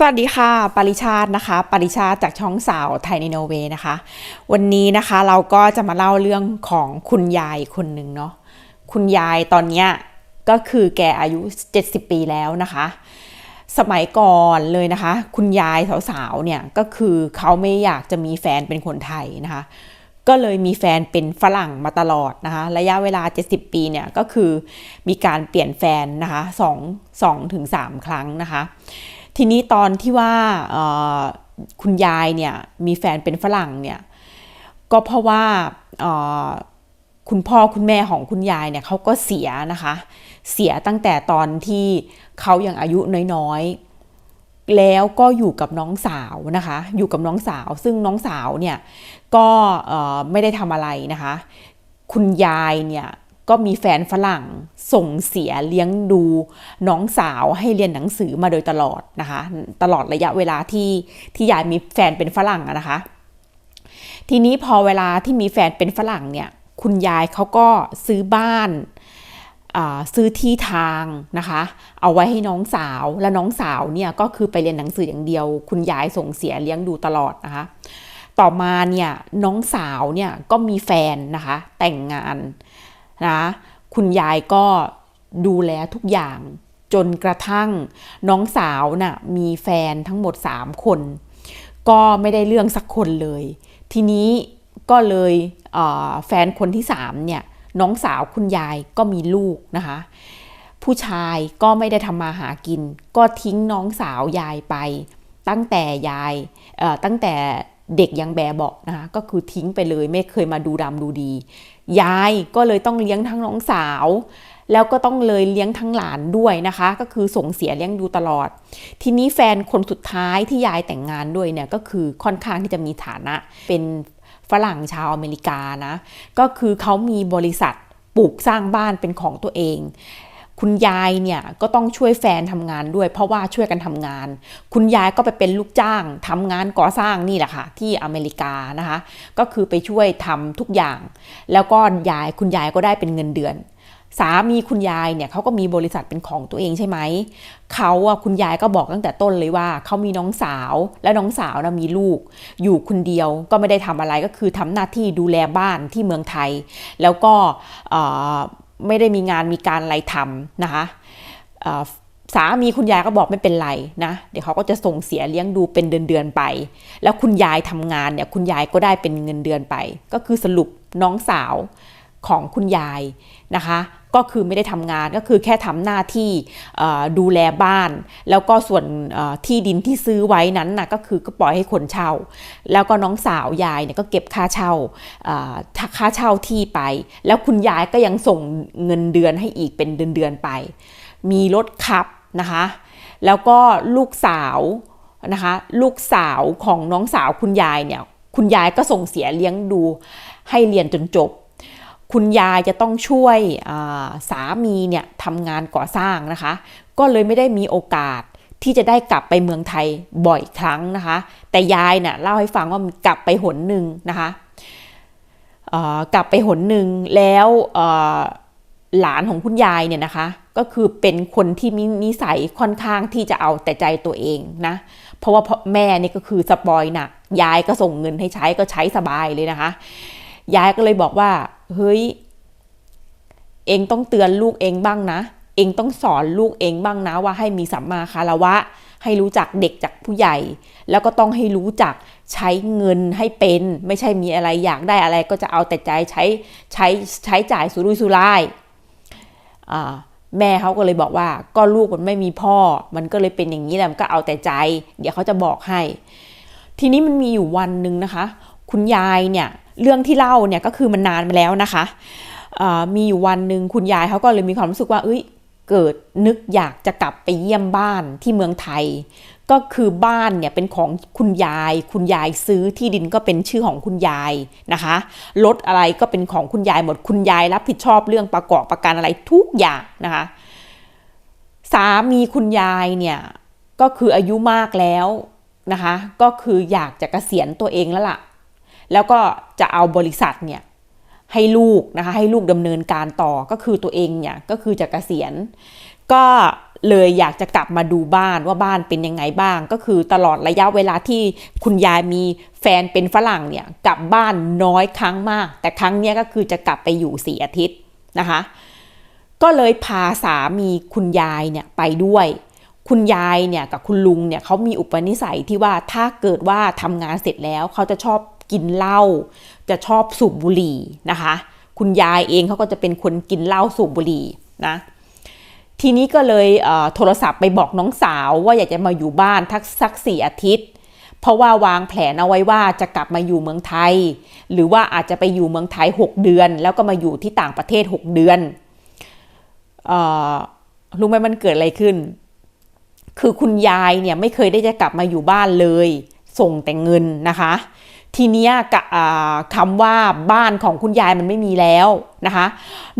สวัสดีค่ะ ปริชาตินะคะ ปริชาติจากช่องสาวไทยในโนเวนะคะ วันนี้นะคะเราก็จะมาเล่าเรื่องของคุณยายคนหนึ่งเนาะ คุณยายตอนเนี้ยก็คือแกอายุ 70 ปีแล้วนะคะ สมัยก่อนเลยนะคะ คุณยายสาวๆเนี่ยก็คือเขาไม่อยากจะมีแฟนเป็นคนไทยนะคะ ก็เลยมีแฟนเป็นฝรั่งมาตลอดนะคะ ระยะเวลา 70 ปีเนี่ยก็คือมีการเปลี่ยนแฟนนะคะ2 2ถึง3ครั้งนะคะ ทีนี้ตอนที่ว่าคุณยายเนี่ยมีแฟนเป็นฝรั่งเนี่ยก็เพราะว่าคุณพ่อคุณแม่ของคุณยายเนี่ยเขาก็เสียนะคะ เสียตั้งแต่ตอนที่เขายังอายุน้อยๆ แล้วก็อยู่กับน้องสาวนะคะ อยู่กับน้องสาว ซึ่งน้องสาวเนี่ยก็ไม่ได้ทำอะไรนะคะ คุณยายเนี่ย ก็มีแฟนฝรั่งส่งเสียเลี้ยงดูน้องสาวให้เรียนหนังสือมาโดยตลอดนะคะ ตลอดระยะเวลาที่ที่ยายมีแฟนเป็นฝรั่งนะคะ ทีนี้พอเวลาที่มีแฟนเป็นฝรั่งเนี่ย คุณยายเขาก็ซื้อบ้านซื้อที่ทางนะคะ เอาไว้ให้น้องสาวและน้องสาวเนี่ยก็คือไปเรียนหนังสืออย่างเดียว คุณยายส่งเสียเลี้ยงดูตลอดนะคะ ต่อมาเนี่ยน้องสาวเนี่ยก็มีแฟนนะคะแต่งงาน นะคุณยายก็ดูแลทุกอย่างจนกระทั่งน้องสาวน่ะมีแฟนทั้งหมด 3 คน ก็ไม่ได้เรื่องสักคนเลย ทีนี้ก็เลยเแฟนคนที่3เนี่ยน้องสาวคุณยายก็มีลูกนะคะ ผู้ชายก็ไม่ได้ทำมาหากิน ก็ทิ้งน้องสาวยายไป ตั้งแต่ยายตั้งแต่ เด็กยังแบเบอกนะคะก็คือทิ้งไปเลยไม่เคยมาดูดำดูดี ยายก็เลยต้องเลี้ยงทั้งน้องสาว แล้วก็ต้องเลยเลี้ยงทั้งหลานด้วยนะคะ ก็คือส่งเสียเลี้ยงดูตลอด ทีนี้แฟนคนสุดท้ายที่ยายแต่งงานด้วยเนี่ยก็คือค่อนข้างที่จะมีฐานะ เป็นฝรั่งชาวอเมริกานะก็คือเขามีบริษัทปลูกสร้างบ้านเป็นของตัวเอง คุณยายเนี่ยก็ต้องช่วยแฟนทำงานด้วย เพราะว่าช่วยกันทำงาน คุณยายก็ไปเป็นลูกจ้างทำงานก่อสร้างนี่แหละค่ะที่อเมริกานะคะ ก็คือไปช่วยทำทุกอย่าง แล้วก็ยายคุณยายก็ได้เป็นเงินเดือน สามีคุณยายเนี่ยเขาก็มีบริษัทเป็นของตัวเองใช่ไหมเขาอะคุณยายก็บอกตั้งแต่ต้นเลยว่าเขามีน้องสาวและน้องสาวนะมีลูก อยู่คนเดียวก็ไม่ได้ทำอะไรก็คือทำหน้าที่ดูแลบ้านที่เมืองไทย แล้วก็ ไม่ได้มีงานมีการอะไรทำนะคะสามีคุณยายก็บอกไม่เป็นไรนะเดี๋ยวเขาก็จะส่งเสียเลี้ยงดูเป็นเดือนๆไป แล้วคุณยายทำงานเนี่ยคุณยายก็ได้เป็นเงินเดือนไป ก็คือสรุปน้องสาวของคุณยายนะคะ ก็คือไม่ได้ทำงานก็คือแค่ทำหน้าที่ดูแลบ้าน แล้วก็ส่วนที่ดินที่ซื้อไว้นั้นนะก็คือก็ปล่อยให้คนเช่า แล้วก็น้องสาวยายเนี่ยก็เก็บค่าเช่าค่าเช่าที่ไป แล้วคุณยายก็ยังส่งเงินเดือนให้อีกเป็นเดือนๆไป มีรถขับนะคะ แล้วก็ลูกสาวนะคะลูกสาวของน้องสาวคุณยายเนี่ยคุณยายก็ส่งเสียเลี้ยงดูให้เรียนจนจบ คุณยายจะต้องช่วยสามีเนี่ยทำงานก่อสร้างนะคะ ก็เลยไม่ได้มีโอกาสที่จะได้กลับไปเมืองไทยบ่อยครั้งนะคะ แต่ยายเนี่ยเล่าให้ฟังว่ากลับไปหนหนึ่งนะคะกลับไปหนหนึ่งแล้วหลานของคุณยายเนี่ยนะคะ ก็คือเป็นคนที่มีนิสัยค่อนข้างที่จะเอาแต่ใจตัวเองนะ เพราะว่าแม่นี่ก็คือสปอยหนักยายก็ส่งเงินให้ใช้ก็ใช้สบายเลยนะคะ ยายก็เลยบอกว่า เฮ้ย เองต้องเตือนลูกเองบ้างนะ เองต้องสอนลูกเองบ้างนะว่าให้มีสัมมาคารวะ ให้รู้จักเด็กจากผู้ใหญ่ แล้วก็ต้องให้รู้จักใช้เงินให้เป็น ไม่ใช่มีอะไรอยากได้อะไร ก็จะเอาแต่ใจใช้ใช้ใช้จ่ายสุรุ่ยสุร่ายแม่เขาก็เลยบอกว่าก็ลูกมันไม่มีพ่อ มันก็เลยเป็นอย่างนี้แหละมันก็เอาแต่ใจ เดี๋ยวเขาจะบอกให้ ทีนี้มันมีอยู่วันหนึ่งนะคะ คุณยายเนี่ย เรื่องที่เล่าเนี่ยก็คือมันนานมาแล้วนะคะ มีอยู่วันหนึ่งคุณยายเขาก็เลยมีความรู้สึกว่าเอ้ยเกิดนึกอยากจะกลับไปเยี่ยมบ้านที่เมืองไทย ก็คือบ้านเนี่ยเป็นของคุณยาย คุณยายซื้อที่ดินก็เป็นชื่อของคุณยายนะคะรถอะไรก็เป็นของคุณยายหมดคุณยายรับผิดชอบเรื่องประกอบประกันอะไรทุกอย่างนะคะสามีคุณยายเนี่ยก็คืออายุมากแล้วนะคะ ก็คืออยากจะกะเกษียณตัวเองแล้วล่ะ แล้วก็จะเอาบริษัทเนี่ยให้ลูกนะคะให้ลูกดำเนินการต่อก็คือตัวเองเนี่ยก็คือจะกะเกษียณ ก็เลยอยากจะกลับมาดูบ้านว่าบ้านเป็นยังไงบ้าง ก็คือตลอดระยะเวลาที่คุณยายมีแฟนเป็นฝรั่งเนี่ยกลับบ้านน้อยครั้งมาก แต่ครั้งเนี้ยก็คือจะกลับไปอยู่สี่อาทิตย์นะคะก็เลยพาสามีคุณยายเนี่ยไปด้วย คุณยายเนี่ยกับคุณลุงเนี่ยเขามีอุปนิสัยที่ว่าถ้าเกิดว่าทำงานเสร็จแล้วเขาจะชอบ กินเหล้าจะชอบสูบบุหรี่นะคะ คุณยายเองเขาก็จะเป็นคนกินเหล้าสูบบุหรี่นะทีนี้ก็เลยเโทรศัพท์ไปบอกน้องสาวว่าอยากจะมาอยู่บ้านทักสักสี่อาทิตย์ เพราะว่าวางแผนเอาไว้ว่าจะกลับมาอยู่เมืองไทย หรือว่าอาจจะไปอยู่เมืองไทย 6 เดือน แล้วก็มาอยู่ที่ต่างประเทศ 6 เดือนออรู้ไหมมันเกิดอะไรขึ้น คือคุณยายเนี่ยไม่เคยได้จะกลับมาอยู่บ้านเลย ส่งแต่เงินนะคะ ทีเนี้ยกะคำว่าบ้านของคุณยายมันไม่มีแล้วนะคะ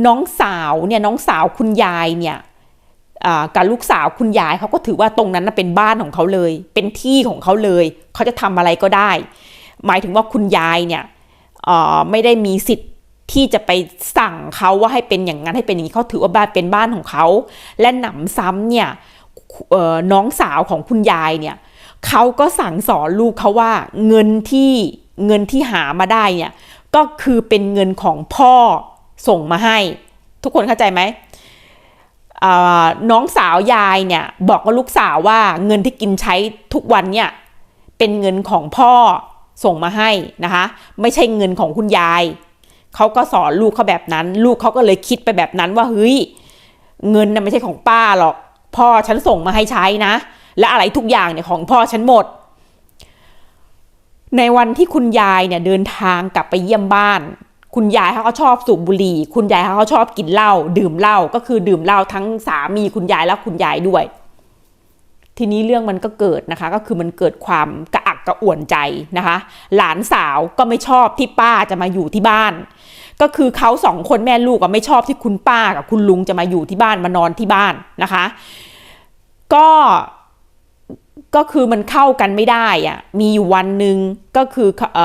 น้องสาวเนี่ยน้องสาวคุณยายเนี่ยกับลูกสาวคุณยายเขาก็ถือว่าตรงนั้นเป็นบ้านของเขาเลย เป็นที่ของเขาเลย เขาจะทำอะไรก็ได้ หมายถึงว่าคุณยายเนี่ยไม่ได้มีสิทธิ์ที่จะไปสั่งเขาว่าให้เป็นอย่างนั้นให้เป็นอย่างนี้เขาถือว่าบ้านเป็นบ้านของเขา และหนำซ้ำเนี่ยน้องสาวของคุณยายเนี่ย เขาก็สั่งสอนลูกเขาว่าเงินที่เงินที่หามาได้เนี่ยก็คือเป็นเงินของพ่อส่งมาให้ ทุกคนเข้าใจไหมน้องสาวยายเนี่ยบอกกับลูกสาวว่าเงินที่กินใช้ทุกวันเนี่ยเป็นเงินของพ่อส่งมาให้นะคะ ไม่ใช่เงินของคุณยายเขาก็สอนลูกเขาแบบนั้น ลูกเขาก็เลยคิดไปแบบนั้นว่าเฮ้ยเงินน่ะไม่ใช่ของป้าหรอก พ่อฉันส่งมาให้ใช้นะ และอะไรทุกอย่างเนี่ยของพ่อฉันหมด ในวันที่คุณยายเนี่ยเดินทางกลับไปเยี่ยมบ้าน คุณยายเขาก็ชอบสูบบุหรี่ คุณยายเขาก็ชอบกินเหล้าดื่มเหล้าก็คือดื่มเหล้าทั้งสามีคุณยายและคุณยายด้วย ทีนี้เรื่องมันก็เกิดนะคะ ก็คือมันเกิดความกระอักกระอ่วนใจนะคะ หลานสาวก็ไม่ชอบที่ป้าจะมาอยู่ที่บ้านก็คือเขาสองคนแม่ลูกก็ไม่ชอบที่คุณป้ากับคุณลุงจะมาอยู่ที่บ้านมานอนที่บ้านนะคะ ก็ ก็คือมันเข้ากันไม่ได้อะมีอยู่วันหนึ่งก็คืออ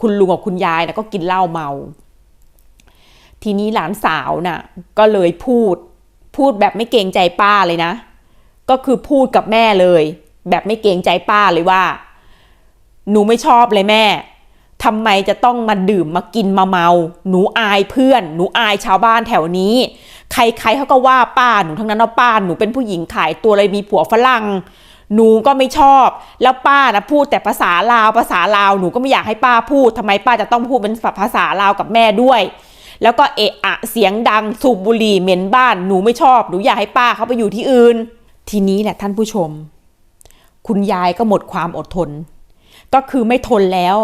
คุณลุงกับคุณยายนะก็กินเหล้าเมา ทีนี้หลานสาวน่ะก็เลยพูดพูดแบบไม่เกรงใจป้าเลยนะ ก็คือพูดกับแม่เลย แบบไม่เกรงใจป้าเลยว่า หนูไม่ชอบเลยแม่ทำไมจะต้องมาดื่มมากินมาเมา หนูอายเพื่อน หนูอายชาวบ้านแถวนี้ ใครๆเขาก็ว่าป้าหนูทั้งนั้นว่าป้าหนูเป็นผู้หญิงขายตัวเลยมีผัวฝรั่ง หนูก็ไม่ชอบ แล้วป้านะพูดแต่ภาษาลาวภาษาลาวหนูก็ไม่อยากให้ป้าพูดทำไมป้าจะต้องพูดเป็นภาษาลาวกับแม่ด้วย แล้วก็เอะอะเสียงดังสูบบุหรี่เหม็นบ้านหนูไม่ชอบหนูอยากให้ป้าเขาไปอยู่ที่อื่น ทีนี้แหละท่านผู้ชม คุณยายก็หมดความอดทน ก็คือไม่ทนแล้ว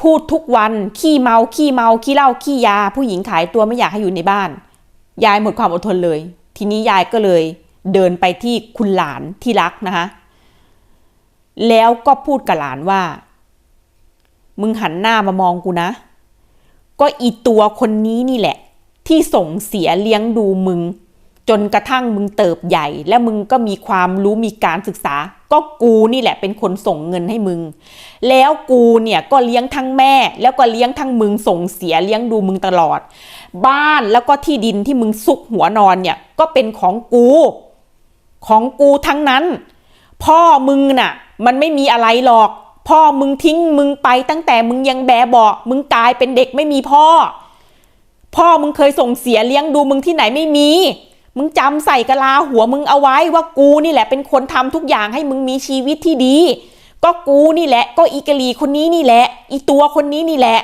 พูดทุกวันขี้เมาขี้เมาขี้เหล้าขี้ยา ผู้หญิงขายตัวไม่อยากให้อยู่ในบ้าน ยายหมดความอดทนเลย ทีนี้ยายก็เลย เดินไปที่คุณหลานที่รักนะคะ แล้วก็พูดกับหลานว่า มึงหันหน้ามามองกูนะ ก็อีตัวคนนี้นี่แหละ ที่ส่งเสียเลี้ยงดูมึง จนกระทั่งมึงเติบใหญ่ และมึงก็มีความรู้มีการศึกษา ก็กูนี่แหละเป็นคนส่งเงินให้มึง แล้วกูเนี่ยก็เลี้ยงทั้งแม่ แล้วก็เลี้ยงทั้งมึงส่งเสียเลี้ยงดูมึงตลอด บ้านแล้วก็ที่ดินที่มึงซุกหัวนอนเนี่ยก็เป็นของกู ของกูทั้งนั้น พ่อมึงน่ะ มันไม่มีอะไรหรอก พ่อมึงทิ้งมึงไปตั้งแต่มึงยังแบเบามึงกลายเป็นเด็กไม่มีพ่อ พ่อมึงเคยส่งเสียเลี้ยงดูมึงที่ไหนไม่มี มึงจำใส่กะลาหัวมึงเอาไว้ว่ากูนี่แหละเป็นคนทำทุกอย่างให้มึงมีชีวิตที่ดี ก็กูนี่แหละ ก็อีกะลีคนนี้นี่แหละ อีตัวคนนี้นี่แหละ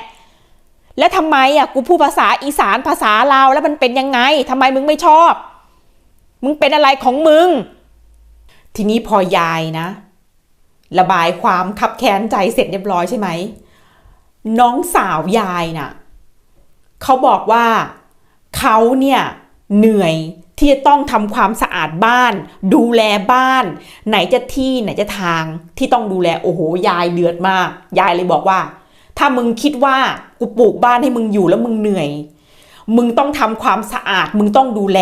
แล้วทำไมอะกูพูดภาษาอีสานภาษาลาวแล้วมันเป็นยังไงทำไมมึงไม่ชอบ มึงเป็นอะไรของมึง ทีนี้พอยายนะ ระบายความขับแค้นใจเสร็จเรียบร้อยใช่ไหม น้องสาวยายน่ะเขาบอกว่าเขาเนี่ยเหนื่อยที่จะต้องทำความสะอาดบ้าน ดูแลบ้าน ไหนจะที่ไหนจะทางที่ต้องดูแลโอ้โหยายเดือดมาก ยายเลยบอกว่า ถ้ามึงคิดว่ากูปลูกบ้านให้มึงอยู่แล้วมึงเหนื่อย มึงต้องทำความสะอาด มึงต้องดูแล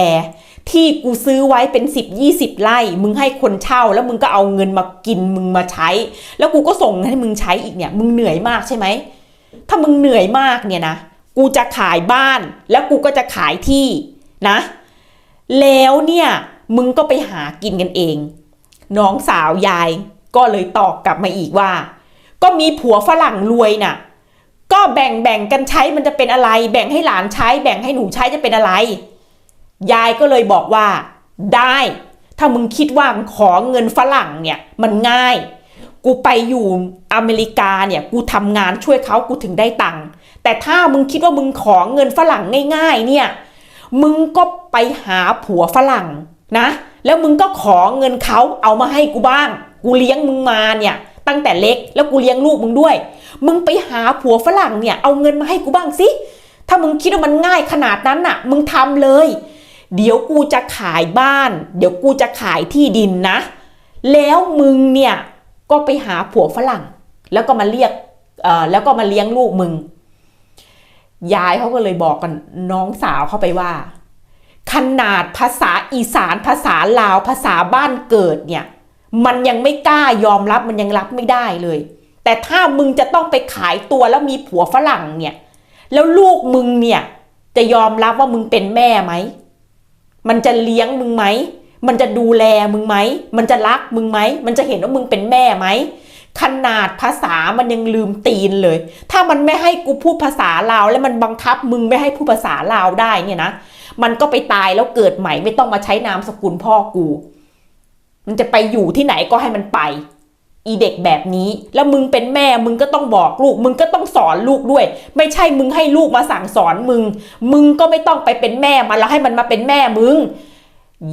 ที่กูซื้อไว้เป็นสิบยี่สิบไร่ มึงให้คนเช่า แล้วมึงก็เอาเงินมากินมึงมาใช้ แล้วกูก็ส่งให้มึงใช้อีกเนี่ย มึงเหนื่อยมากใช่ไหมถ้ามึงเหนื่อยมากเนี่ยนะกูจะขายบ้านแล้วกูก็จะขายที่นะ แล้วเนี่ยมึงก็ไปหากินกันเอง น้องสาวยายก็เลยตอบกลับมาอีกว่า ก็มีผัวฝรั่งรวยน่ะ ก็แบ่งแบ่งกันใช้มันจะเป็นอะไร แบ่งให้หลานใช้ แบ่งให้หนูใช้จะเป็นอะไร ยายก็เลยบอกว่า ได้ ถ้ามึงคิดว่าขอเงินฝรั่งเนี่ย มันง่าย กูไปอยู่อเมริกาเนี่ย กูทำงานช่วยเขากูถึงได้ตังค์แต่ถ้ามึงคิดว่ามึงขอเงินฝรั่งง่าย ๆ เนี่ย มึงก็ไปหาผัวฝรั่งนะ แล้วมึงก็ขอเงินเขาเอามาให้กูบ้าง กูเลี้ยงมึงมาเนี่ย ตั้งแต่เล็ก แล้วกูเลี้ยงลูกมึงด้วย มึงไปหาผัวฝรั่งเนี่ยเอาเงินมาให้กูบ้างสิ ถ้ามึงคิดว่ามันง่ายขนาดนั้นน่ะ มึงทำเลย เดี๋ยวกูจะขายบ้าน เดี๋ยวกูจะขายที่ดินนะ แล้วมึงเนี่ยก็ไปหาผัวฝรั่ง แล้วก็มาเรียกแล้วก็มาเลี้ยงลูกมึง ยายเขาก็เลยบอกกันน้องสาวเข้าไปว่า ขนาดภาษาอีสานภาษาลาวภาษาบ้านเกิดเนี่ย มันยังไม่กล้ายอมรับมันยังรับไม่ได้เลย แต่ถ้ามึงจะต้องไปขายตัวแล้วมีผัวฝรั่งเนี่ย แล้วลูกมึงเนี่ย จะยอมรับว่ามึงเป็นแม่ไหม มันจะเลี้ยงมึงไหม มันจะดูแลมึงไหม มันจะรักมึงไหม มันจะเห็นว่ามึงเป็นแม่ไหม ขนาดภาษามันยังลืมตีนเลย ถ้ามันไม่ให้กูพูดภาษาลาวแล้วมันบังคับมึงไม่ให้พูดภาษาลาวได้เนี่ยนะ มันก็ไปตายแล้วเกิดใหม่ไม่ต้องมาใช้นามสกุลพ่อกู มันจะไปอยู่ที่ไหนก็ให้มันไป อีเด็กแบบนี้ แล้วมึงเป็นแม่มึงก็ต้องบอกลูก มึงก็ต้องสอนลูกด้วย ไม่ใช่มึงให้ลูกมาสั่งสอนมึง มึงก็ไม่ต้องไปเป็นแม่มันแล้วให้มันมาเป็นแม่มึง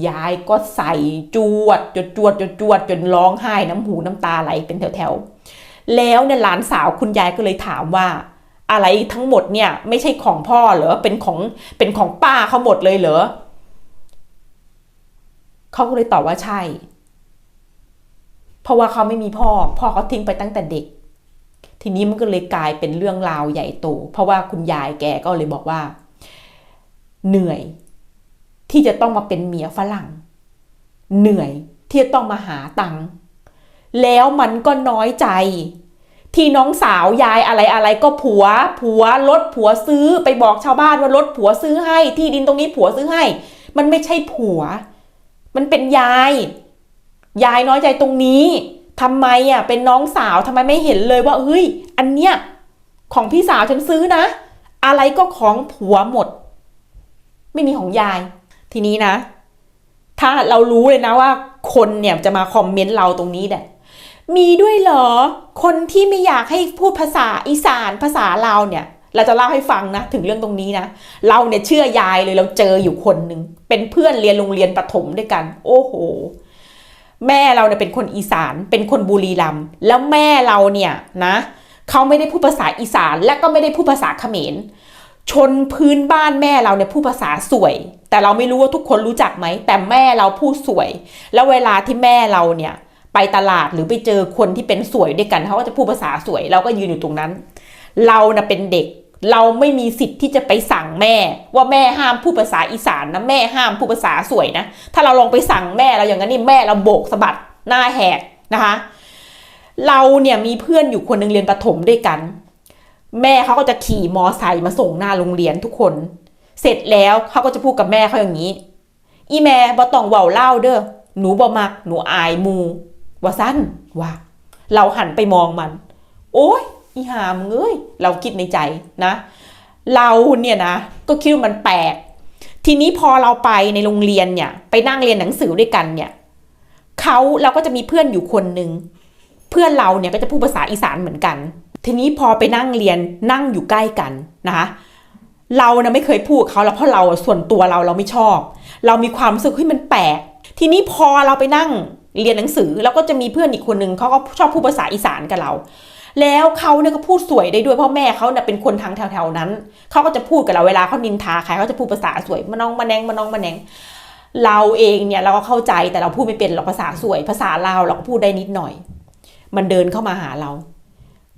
ยายก็ใส่จวดจดจวดจดจวดจนร้องไห้น้ำหูน้ำตาไหลเป็นแถวๆ แล้วเนี่ยหลานสาวคุณยายก็เลยถามว่า อะไรทั้งหมดเนี่ยไม่ใช่ของพ่อเหรอเป็นของเป็นของป้าเขาหมดเลยเหรอเขาก็เลยตอบว่าใช่ เพราะว่าเขาไม่มีพ่อ พ่อเขาทิ้งไปตั้งแต่เด็ก ทีนี้มันก็เลยกลายเป็นเรื่องราวใหญ่โต เพราะว่าคุณยายแกก็เลยบอกว่า เหนื่อย ที่จะต้องมาเป็นเมียฝรั่ง เหนื่อยที่จะต้องมาหาตังค์แล้วมันก็น้อยใจ ที่น้องสาวยายอะไรอะไรก็ผัว ผัวรถผัวซื้อไปบอกชาวบ้านว่ารถผัวซื้อให้ ที่ดินตรงนี้ผัวซื้อให้ มันไม่ใช่ผัว มันเป็นยาย ยายน้อยใจตรงนี้ทำไมอะเป็นน้องสาวทำไมไม่เห็นเลยว่าเฮ้ย อันเนี้ยของพี่สาวฉันซื้อนะ อะไรก็ของผัวหมด ไม่มีของยาย ทีนี้นะ ถ้าเรารู้เลยนะว่า คนเนี่ยจะมาคอมเมนต์เราตรงนี้เนี่ยมีด้วยเหรอ คนที่ไม่อยากให้พูดภาษาอีสานภาษาเราเนี่ย เราจะเล่าให้ฟังนะ ถึงเรื่องตรงนี้นะ เราเนี่ยเชื่อยายเลยเราเจออยู่คนหนึ่งเป็นเพื่อนเรียนโรงเรียนประถมด้วยกัน โอ้โห แม่เราเนี่ยเป็นคนอีสาน เป็นคนบุรีรัมย์แล้วแม่เราเนี่ยนะเขาไม่ได้พูดภาษาอีสานและก็ไม่ได้พูดภาษาเขมร ชนพื้นบ้านแม่เราเนี่ยพูดภาษาสวย แต่เราไม่รู้ว่าทุกคนรู้จักไหม แต่แม่เราพูดสวย แล้วเวลาที่แม่เราเนี่ยไปตลาดหรือไปเจอคนที่เป็นสวยด้วยกันเขาก็จะพูดภาษาสวย เราก็ยืนอยู่ตรงนั้น เราน่ะเป็นเด็ก เราไม่มีสิทธิ์ที่จะไปสั่งแม่ ว่าแม่ห้ามพูดภาษาอีสานนะแม่ห้ามพูดภาษาสวยนะ ถ้าเราลองไปสั่งแม่เราอย่างนั้นนี่แม่เราโบกสะบัดหน้าแหกนะคะ เราเนี่ยมีเพื่อนอยู่คนหนึ่งเรียนประถมด้วยกัน แม่เขาก็จะขี่มอไซค์มาส่งหน้าโรงเรียนทุกคน เสร็จแล้วเขาก็จะพูดกับแม่เขาอย่างนี้ อีแม่บ่ต้องเว้าเล่าเด้อหนูบ่มักหนูอายมูว่าสั้นว่าเราหันไปมองมัน โอ้ย อีหามเอ้ยเราคิดในใจนะ เราเนี่ยนะก็คิดว่ามันแปลกทีนี้พอเราไปในโรงเรียนเนี่ย ไปนั่งเรียนหนังสือด้วยกันเนี่ยเขาเราก็จะมีเพื่อนอยู่คนหนึ่งเพื่อนเราเนี่ยก็จะพูดภาษาอีสานเหมือนกัน ทีนี้พอไปนั่งเรียนนั่งอยู่ใกล้กันนะคะเรานะไม่เคยพูดเขาแล้วเพราะเราส่วนตัวเราเราไม่ชอบ เรามีความรู้สึกเฮ้ยมันแปลก ทีนี้พอเราไปนั่งเรียนหนังสือ แล้วก็จะมีเพื่อนอีกคนหนึ่งเขาก็ชอบพูดภาษาอีสานกับเรา แล้วเขาเนี่ยก็พูดสวยได้ด้วยเพราะแม่เขาเนี่ยเป็นคนทางแถวๆนั้น เขาก็จะพูดกับเราเวลาเขานินทาใครเขาจะพูดภาษาสวยมาน้องมาแนงมาน้องมาแนงเราเองเนี่ยเราก็เข้าใจแต่เราพูดไม่เป็นหรอกภาษาสวย ภาษาลาวเราก็พูดได้นิดหน่อย มันเดินเข้ามาหาเรา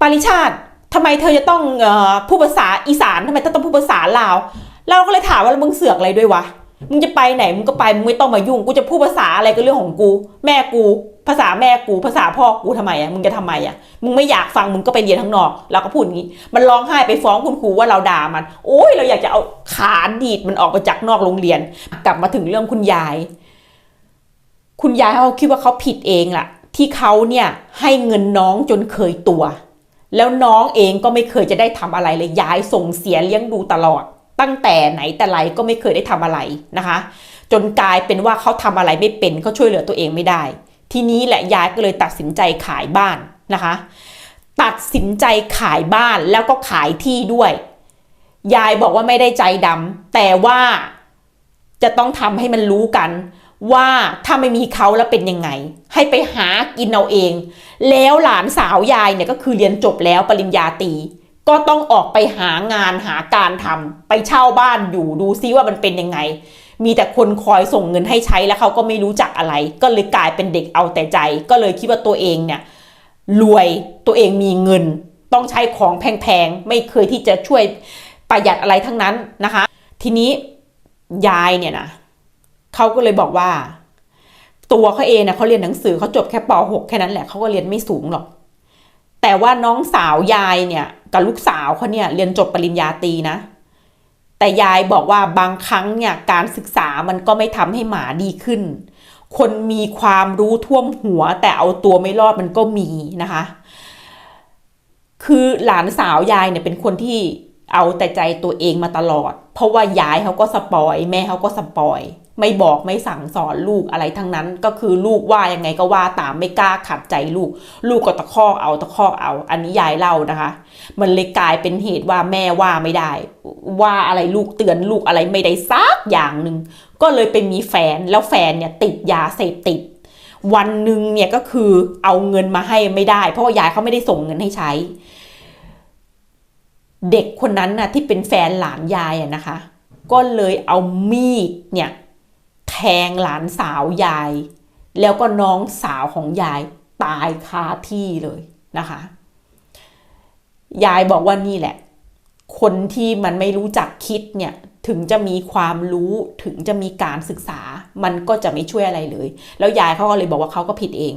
ปาริชาติทำไมเธอจะต้องอพูดภาษาอีสานทำไมเธอต้องพูดภาษาลาว เราก็เลยถามว่ามึงเสือกอะไรด้วยวะ มึงจะไปไหนมึงก็ไปมึงไม่ต้องมายุ่งกูจะพูดภาษาอะไรก็เรื่องของกู แม่กู ภาษาแม่กูภาษาพ่อกูทำไมอะมึงจะทำไมอะมึงไม่อยากฟังมึงก็ไปเรียนข้างนอกเราก็พูดอย่างนี้ มันร้องไห้ไปฟ้องคุณครูว่าเราด่ามัน โอ้ยเราอยากจะเอาขาดีดมันออกไปจากนอกโรงเรียน กลับมาถึงเรื่องคุณยาย คุณยายเขาคิดว่าเขาผิดเองล่ะ ที่เขาเนี่ยให้เงินน้องจนเคยตัว แล้วน้องเองก็ไม่เคยจะได้ทำอะไรเลยยายส่งเสียเลี้ยงดูตลอด ตั้งแต่ไหนแต่ไรก็ไม่เคยได้ทำอะไรนะคะ จนกลายเป็นว่าเขาทำอะไรไม่เป็นเขาช่วยเหลือตัวเองไม่ได้ ทีนี้แหละยายก็เลยตัดสินใจขายบ้านนะคะ ตัดสินใจขายบ้านแล้วก็ขายที่ด้วย ยายบอกว่าไม่ได้ใจดำแต่ว่าจะต้องทำให้มันรู้กันว่าถ้าไม่มีเขาแล้วเป็นยังไง ให้ไปหากินเอาเอง แล้วหลานสาวยายเนี่ยก็คือเรียนจบแล้วปริญญาตรี ก็ต้องออกไปหางานหาการทำไปเช่าบ้านอยู่ดูซิว่ามันเป็นยังไง มีแต่คนคอยส่งเงินให้ใช้แล้วเขาก็ไม่รู้จักอะไร ก็เลยกลายเป็นเด็กเอาแต่ใจ ก็เลยคิดว่าตัวเองเนี่ยรวยตัวเองมีเงิน ต้องใช้ของแพงๆ ไม่เคยที่จะช่วยประหยัดอะไรทั้งนั้นนะคะ ทีนี้ยายเนี่ยนะเขาก็เลยบอกว่า ตัวเขาเองนะเขาเรียนหนังสือเขาจบแค่ป .6 แค่นั้นแหละเขาก็เรียนไม่สูงหรอก แต่ว่าน้องสาวยายเนี่ย กับลูกสาวเขาเนี่ยเรียนจบปริญญาตรีนะ แต่ยายบอกว่าบางครั้งเนี่ยการศึกษามันก็ไม่ทำให้หมาดีขึ้น คนมีความรู้ท่วมหัว แต่เอาตัวไม่รอดมันก็มีนะคะ คือหลานสาวยายเนี่ยเป็นคนที่เอาแต่ใจตัวเองมาตลอด เพราะว่ายายเขาก็สปอย แม่เขาก็สปอย ไม่บอกไม่สั่งสอนลูกอะไรทั้งนั้น ก็คือลูกว่ายังไงก็ว่าตามไม่กล้าขัดใจลูก ลูกก็ตะคอกเอาตะคอกเอา อันนี้ยายเล่านะคะ มันเลยกลายเป็นเหตุว่าแม่ว่าไม่ได้ ว่าอะไรลูกเตือนลูกอะไรไม่ได้ซักอย่างหนึ่งก็เลยไปมีแฟนแล้วแฟนเนี่ยติดยาเสพติด วันหนึ่งเนี่ยก็คือเอาเงินมาให้ไม่ได้ เพราะว่ายายเขาไม่ได้ส่งเงินให้ใช้ เด็กคนนั้นน่ะที่เป็นแฟนหลานยายอะนะคะ ก็เลยเอามีดเนี่ย แทงหลานสาวยาย แล้วก็น้องสาวของยายตายคาที่เลยนะคะ ยายบอกว่านี่แหละ คนที่มันไม่รู้จักคิดเนี่ย ถึงจะมีความรู้ถึงจะมีการศึกษา มันก็จะไม่ช่วยอะไรเลย แล้วยายเขาก็เลยบอกว่าเขาก็ผิดเอง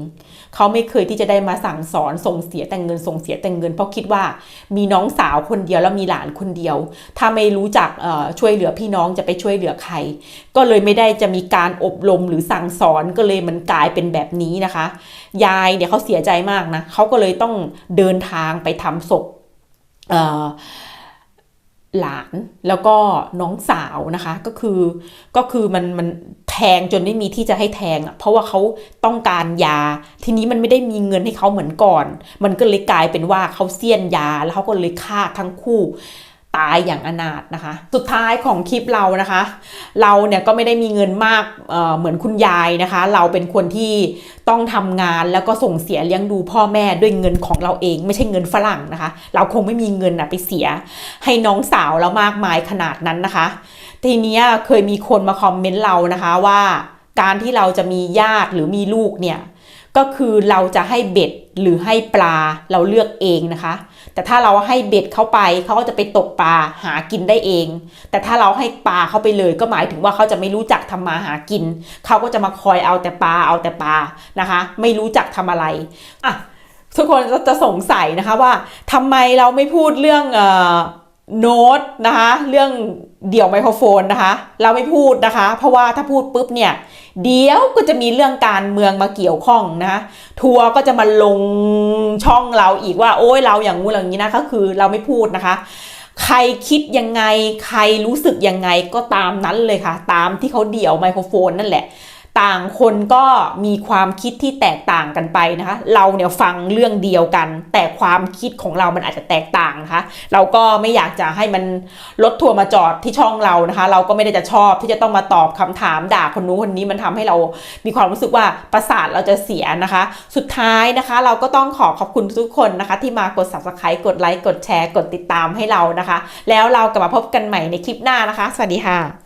เขาไม่เคยที่จะได้มาสั่งสอนส่งเสียแต่งเงินส่งเสียแต่งเงิน เพราะคิดว่ามีน้องสาวคนเดียวแล้วมีหลานคนเดียว ถ้าไม่รู้จักช่วยเหลือพี่น้องจะไปช่วยเหลือใคร ก็เลยไม่ได้จะมีการอบรมหรือสั่งสอนก็เลยมันกลายเป็นแบบนี้นะคะ ยายเนี่ยเขาเสียใจมากนะเขาก็เลยต้องเดินทางไปทำศพ หลานแล้วก็น้องสาวนะคะก็คือก็คือมันมันแทงจนไม่มีที่จะให้แทงอะเพราะว่าเขาต้องการยา ทีนี้มันไม่ได้มีเงินให้เขาเหมือนก่อน มันก็เลยกลายเป็นว่าเขาเสี้ยนยาแล้วเขาก็เลยฆ่าทั้งคู่ ตายอย่างอนาถนะคะ สุดท้ายของคลิปเรานะคะ เราเนี่ยก็ไม่ได้มีเงินมากเเหมือนคุณยายนะคะ เราเป็นคนที่ต้องทำงานแล้วก็ส่งเสียเลี้ยงดูพ่อแม่ด้วยเงินของเราเอง ไม่ใช่เงินฝรั่งนะคะ เราคงไม่มีเงินนะไปเสีย ให้น้องสาวเรามากมายขนาดนั้นนะคะ ทีนี้เคยมีคนมาคอมเมนต์เรานะคะว่าการที่เราจะมีญาติหรือมีลูกเนี่ยก็คือเราจะให้เบ็ดหรือให้ปลาเราเลือกเองนะคะ แต่ถ้าเราให้เบ็ดเข้าไปเขาก็จะไปตกปลาหากินได้เอง แต่ถ้าเราให้ปลาเข้าไปเลยก็หมายถึงว่าเขาจะไม่รู้จักทำมาหากิน เขาก็จะมาคอยเอาแต่ปลาเอาแต่ปลานะคะ ไม่รู้จักทำอะไรอะทุกคนจะสงสัยนะคะว่าทำไมเราไม่พูดเรื่องเอ่อ โน้ตนะคะเรื่องเดี่ยวไมโครโฟนนะคะ เราไม่พูดนะคะ เพราะว่าถ้าพูดปุ๊บเนี่ย เดี๋ยวก็จะมีเรื่องการเมืองมาเกี่ยวข้องนะทัวร์ก็จะมาลงช่องเราอีกว่า โอ้ยเราอย่างงูอย่างนี้นะก็คือเราไม่พูดนะคะ ใครคิดยังไงใครรู้สึกยังไงก็ตามนั้นเลยค่ะ ตามที่เขาเดี่ยวไมโครโฟนนั่นแหละ ต่างคนก็มีความคิดที่แตกต่างกันไปนะคะ เราเนี่ยฟังเรื่องเดียวกัน แต่ความคิดของเรามันอาจจะแตกต่างนะคะ เราก็ไม่อยากจะให้มันรถทัวร์มาจอดที่ช่องเรานะคะ เราก็ไม่ได้จะชอบที่จะต้องมาตอบคำถามด่าคนนู้นคนนี้มันทำให้เรามีความรู้สึกว่าประสาทเราจะเสียนะคะ สุดท้ายนะคะ เราก็ต้องขอขอบคุณทุกคนนะคะ ที่มากด subscribe กดไลค์กดแชร์ กดติดตามให้เรานะคะ แล้วเรากลับมาพบกันใหม่ในคลิปหน้านะคะ สวัสดีค่ะ